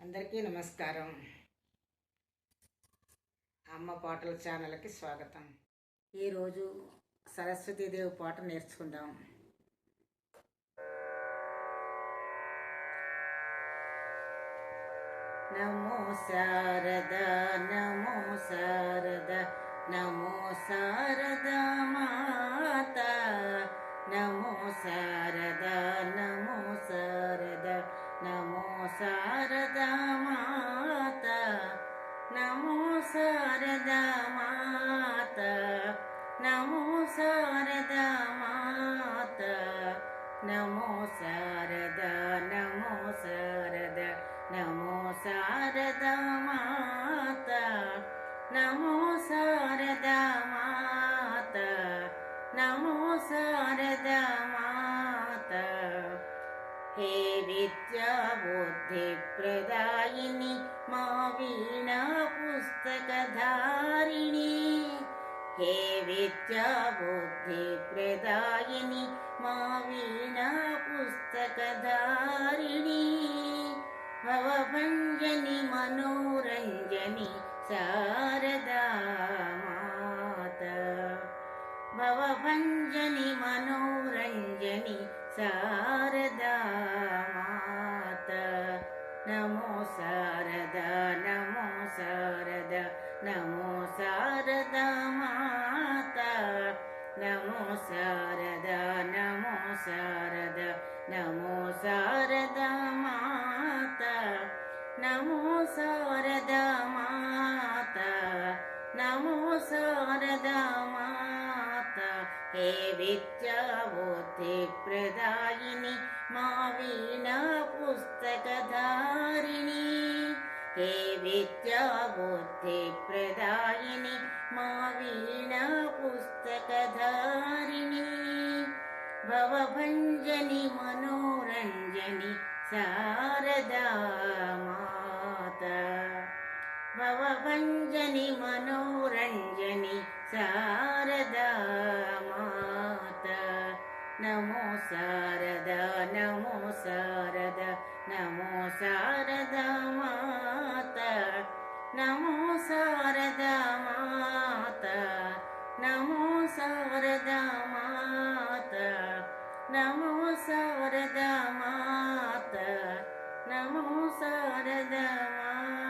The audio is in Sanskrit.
అందరికీ నమస్కారం. అమ్మ పాటల ఛానల్కి స్వాగతం. ఈరోజు సరస్వతీదేవి పాట నేర్చుకుందాం. నమో శారద నమో శారద నమో శారద. శారద మాత నమో శారద మాత నమో శారద మాత నమో శారద నమో శారద నమో శారద మాత నమో శారద మాత నమో శారద మాత హే विद्या बुद्धिप्रदायिनि मा विना पुस्तकधारिणि विद्या बुद्धिप्रदायिनि मा वीणा पुस्तकधारिणि भवभञ्जनि मनोरञ्जनि शारदा मात। भवभञ्जनि मनोरञ्जनि शारदा नमो सारदा नमो सारदा नमो सारदा माता नमो सारदा नमो सारदा नमो सारदा माता नमो सारदा माता नमो सारदा माता हे विद्यावो ते హే విద్యా బుద్ధి ప్రదాయిని మా వీణా పుస్తకధారిణి భవభంజని మనోరంజని శారదా మాత భవభంజని మనోరంజని శారదా మాత నమో శారద నమో శారద నమో శారద మాత నమో శారదా మాత నమో శారదా మాత నమో శారదా మాత నమో శారదా మాత